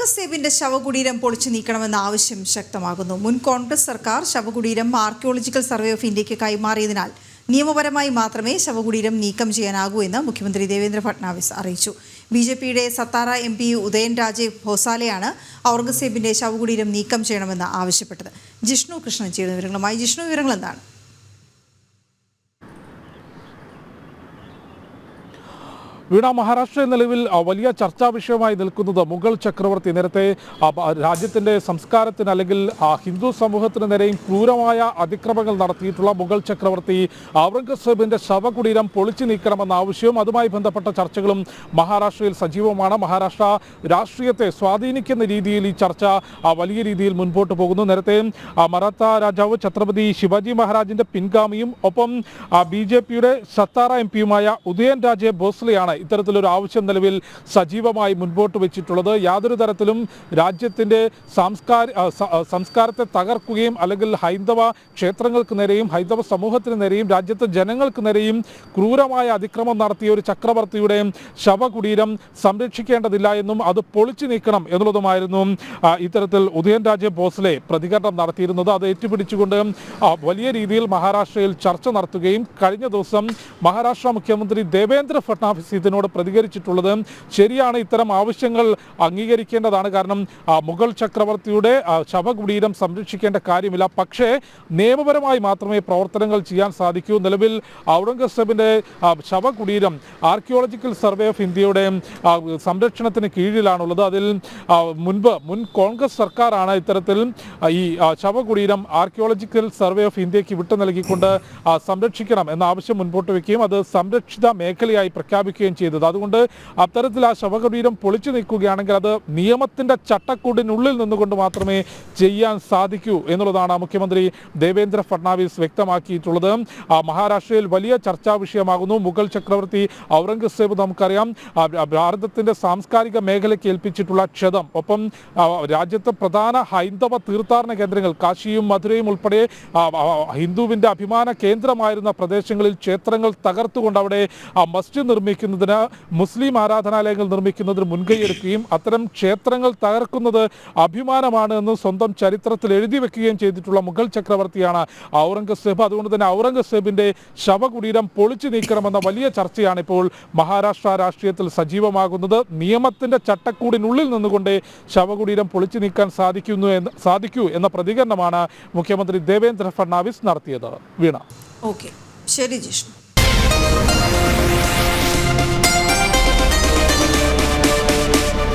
ഔറംഗസേബിന്റെ ശവകുടീരം പൊളിച്ചു നീക്കണമെന്ന ആവശ്യം ശക്തമാകുന്നു. മുൻ കോൺഗ്രസ് സർക്കാർ ശവകുടീരം ആർക്കിയോളജിക്കൽ സർവേ ഓഫ് ഇന്ത്യയ്ക്ക് കൈമാറിയതിനാൽ നിയമപരമായി മാത്രമേ ശവകുടീരം നീക്കം ചെയ്യാനാകൂ എന്ന് മുഖ്യമന്ത്രി ദേവേന്ദ്ര ഫട്നാവിസ് അറിയിച്ചു. ബി ജെ പിയുടെ സത്താറ എം പി ഉദയൻ രാജേ ഭോസാലയാണ് ഔറംഗസേബിന്റെ ശവകുടീരം നീക്കം ചെയ്യണമെന്ന് ആവശ്യപ്പെട്ടത്. ജിഷ്ണു കൃഷ്ണൻ ചെയ്യുന്ന വിവരങ്ങളുമായി. ജിഷ്ണു വിവരങ്ങൾ എന്താണ് വീണ മഹാരാഷ്ട്ര നിലവിൽ വലിയ ചർച്ചാ വിഷയമായി നിൽക്കുന്നത് മുഗൾ ചക്രവർത്തി. നേരത്തെ രാജ്യത്തിന്റെ സംസ്കാരത്തിന് അല്ലെങ്കിൽ ഹിന്ദു സമൂഹത്തിന് നേരെയും ക്രൂരമായ അതിക്രമങ്ങൾ നടത്തിയിട്ടുള്ള മുഗൾ ചക്രവർത്തി ഔറംഗസേബിന്റെ ശവകുടീരം പൊളിച്ചു നീക്കണമെന്ന ആവശ്യവും അതുമായി ബന്ധപ്പെട്ട ചർച്ചകളും മഹാരാഷ്ട്രയിൽ സജീവമാണ്. മഹാരാഷ്ട്ര രാഷ്ട്രീയത്തെ സ്വാധീനിക്കുന്ന രീതിയിൽ ഈ ചർച്ച വലിയ രീതിയിൽ മുൻപോട്ട് പോകുന്നു. നേരത്തെ മറാത്ത രാജാവ് ഛത്രപതി ശിവാജി മഹാരാജിന്റെ പിൻഗാമിയും ഒപ്പം ബി ജെ പിയുടെ സത്താറ എം പിയുമായ ഉദയൻ രാജെ ഭോസ്ലെയാണ് ഇത്തരത്തിലൊരു ആവശ്യം നിലവിൽ സജീവമായി മുൻപോട്ട് വെച്ചിട്ടുള്ളത്. യാതൊരു തരത്തിലും രാജ്യത്തിന്റെ സാംസ്കാര സംസ്കാരത്തെ തകർക്കുകയും അല്ലെങ്കിൽ ഹൈന്ദവ ക്ഷേത്രങ്ങൾക്ക് നേരെയും ഹൈന്ദവ സമൂഹത്തിന് നേരെയും രാജ്യത്തെ ജനങ്ങൾക്ക് നേരെയും ക്രൂരമായ അതിക്രമം നടത്തിയ ഒരു ചക്രവർത്തിയുടെ ശവകുടീരം സംരക്ഷിക്കേണ്ടതില്ല എന്നും അത് പൊളിച്ചു നീക്കണം എന്നുള്ളതുമായിരുന്നു ഇത്തരത്തിൽ ഉദയൻ രാജ ഭോസ്ലെ പ്രതികരണം നടത്തിയിരുന്നത്. അത് ഏറ്റുപിടിച്ചുകൊണ്ട് വലിയ രീതിയിൽ മഹാരാഷ്ട്രയിൽ ചർച്ച നടത്തുകയും കഴിഞ്ഞ ദിവസം മഹാരാഷ്ട്ര മുഖ്യമന്ത്രി ദേവേന്ദ്ര ഫട്നാവിസ് ഇതിനോട് പ്രതികരിച്ചിട്ടുള്ളത്. ശരിയാണ് ഇത്തരം ആവശ്യങ്ങൾ അംഗീകരിക്കേണ്ടതാണ്. കാരണം മുഗൾ ചക്രവർത്തിയുടെ ശവകുടീരം സംരക്ഷിക്കേണ്ട കാര്യമില്ല. പക്ഷേ നിയമപരമായി മാത്രമേ പ്രവർത്തനങ്ങൾ ചെയ്യാൻ സാധിക്കൂ. നിലവിൽ ഔറംഗസേബിന്റെ ആ, ശവകുടീരം ആർക്കിയോളജിക്കൽ സർവേ ഓഫ് ഇന്ത്യയുടെ സംരക്ഷണത്തിന് കീഴിലാണുള്ളത്. അതിൽ മുൻപ് മുൻ കോൺഗ്രസ് സർക്കാരാണ് ഇത്തരത്തിൽ ഈ ശവകുടീരം ആർക്കിയോളജിക്കൽ സർവേ ഓഫ് ഇന്ത്യയ്ക്ക് വിട്ടു നൽകിക്കൊണ്ട് സംരക്ഷിക്കണം എന്ന ആവശ്യം മുൻപോട്ട് വയ്ക്കുകയും അത് സംരക്ഷിത മേഖലയായി പ്രഖ്യാപിക്കുകയും ചെയ്തത്. അതുകൊണ്ട് അത്തരത്തിൽ ആ ശവകുടീരം പൊളിച്ചു നിൽക്കുകയാണെങ്കിൽ അത് നിയമത്തിന്റെ ചട്ടക്കൂടിനുള്ളിൽ നിന്നുകൊണ്ട് മാത്രമേ ചെയ്യാൻ സാധിക്കൂ എന്നുള്ളതാണ് മുഖ്യമന്ത്രി ദേവേന്ദ്ര ഫട്നാവിസ് വ്യക്തമാക്കിയിട്ടുള്ളത്. മഹാരാഷ്ട്രയിൽ വലിയ ചർച്ചാ വിഷയമാകുന്നു. മുഗൾ ചക്രവർത്തി ഔറംഗസേബ് നമുക്കറിയാം ഭാരതത്തിന്റെ സാംസ്കാരിക മേഖലയ്ക്ക് ഏൽപ്പിച്ചിട്ടുള്ള ക്ഷതം. ഒപ്പം രാജ്യത്തെ പ്രധാന ഹൈന്ദവ തീർത്ഥാടന കേന്ദ്രങ്ങൾ കാശിയും മധുരയും ഉൾപ്പെടെ ഹിന്ദുവിന്റെ അഭിമാന കേന്ദ്രമായിരുന്ന പ്രദേശങ്ങളിൽ ക്ഷേത്രങ്ങൾ തകർത്തുകൊണ്ട് അവിടെ മസ്ജിദ് നിർമ്മിക്കുന്നതിന് മുസ്ലിം ആരാധനാലയങ്ങൾ നിർമ്മിക്കുന്നതിന് മുൻകൈയെടുക്കുകയും അത്തരം ക്ഷേത്രങ്ങൾ തകർക്കുന്നത് അഭിമാനമാണ് എന്ന് സ്വന്തം ചരിത്രത്തിൽ എഴുതി വെക്കുകയും ചെയ്തിട്ടുള്ള മുഗൾ ചക്രവർത്തിയാണ് ഔറംഗസേബ്. അതുകൊണ്ട് തന്നെ ഔറംഗസേബിന്റെ ശവകുടീരം പൊളിച്ചു നീക്കണമെന്ന വലിയ ചർച്ചയാണ് ഇപ്പോൾ മഹാരാഷ്ട്ര രാഷ്ട്രീയത്തിൽ സജീവമാകുന്നത്. നിയമത്തിന്റെ ചട്ടക്കൂടിനുള്ളിൽ നിന്നുകൊണ്ട് ശവകുടീരം പൊളിച്ചു നീക്കാൻ സാധിക്കുന്നു എന്ന് സാധിക്കൂ എന്ന പ്രതികരണമാണ് മുഖ്യമന്ത്രി ദേവേന്ദ്ര ഫഡ്നാവിസ് നടത്തിയത്. വീണ. ഓക്കെ. ശരി ജിഷ്ണു.